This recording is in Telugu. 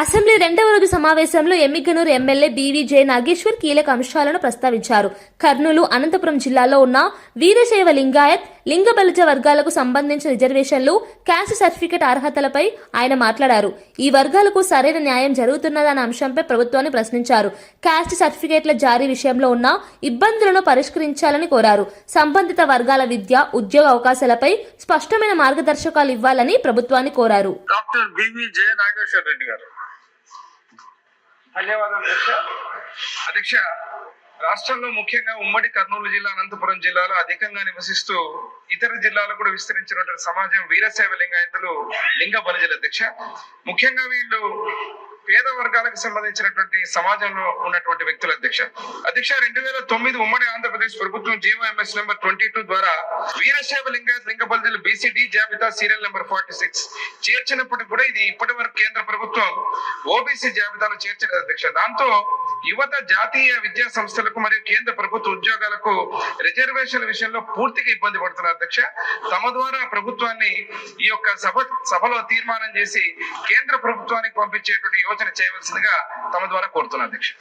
అసెంబ్లీ రెండవ రోజు సమావేశంలో Yemmiganur MLA BV J Nageshwar కీలక అంశాలను ప్రస్తావించారు. కర్నూలు అనంతపురం జిల్లాలో ఉన్న వీరశైవ లింగాయత్ లింగ బలిజ వర్గాలకు సంబంధించిన రిజర్వేషన్లు క్యాస్ట్ సర్టిఫికెట్ అర్హతలపై ఆయన మాట్లాడారు. ఈ వర్గాలకు సరైన న్యాయం జరుగుతున్నదన్న అంశంపై ప్రభుత్వాన్ని ప్రశ్నించారు. క్యాస్ట్ సర్టిఫికెట్ల జారీ విషయంలో ఉన్న ఇబ్బందులను పరిష్కరించాలని కోరారు. సంబంధిత వర్గాల విద్య ఉద్యోగ అవకాశాలపై స్పష్టమైన మార్గదర్శకాలు ఇవ్వాలని ప్రభుత్వాన్ని కోరారు. డాక్టర్ నాగేశ్వర రెడ్డి గారు. ధన్యవాదాలు అధ్యక్ష. అధ్యక్ష రాష్ట్రంలో ముఖ్యంగా ఉమ్మడి కర్నూలు జిల్లా అనంతపురం జిల్లాలో అధికంగా నివసిస్తూ ఇతర జిల్లాలు కూడా విస్తరించినటువంటి సమాజం వీరశైవ లింగాయతులు లింగ బలిజల అధ్యక్ష. ముఖ్యంగా వీళ్ళు పేద వర్గాలకు సంబంధించినటువంటి సమాజంలో ఉన్నటువంటి వ్యక్తుల అధ్యక్ష. అధ్యక్ష రెండు వేల తొమ్మిది ఉమ్మడి ఆంధ్రప్రదేశ్ ప్రభుత్వం జీవోఎంఎస్ నెంబర్ ట్వంటీ టూ ద్వారా వీరశైవ లింగాయత్ లింగ బలిజల బీసీడీ జాబితా సీరియల్ నెంబర్ ఫార్టీ సిక్స్ చేర్చినప్పటికీ కూడా ఇది ఇప్పటి వరకు కేంద్ర ప్రభుత్వం ఓబీసీ జాబితాలో చేర్చలేదు అధ్యక్ష. దాంతో యువత జాతీయ విద్యా సంస్థలకు మరియు కేంద్ర ప్రభుత్వ ఉద్యోగాలకు రిజర్వేషన్ల విషయంలో పూర్తిగా ఇబ్బంది పడుతున్నారు అధ్యక్ష. తమ ద్వారా ప్రభుత్వాన్ని ఈ యొక్క సభ సభలో తీర్మానం చేసి కేంద్ర ప్రభుత్వానికి పంపించేటువంటి యోచన చేయవలసిందిగా తమ ద్వారా కోరుతున్నారు అధ్యక్ష.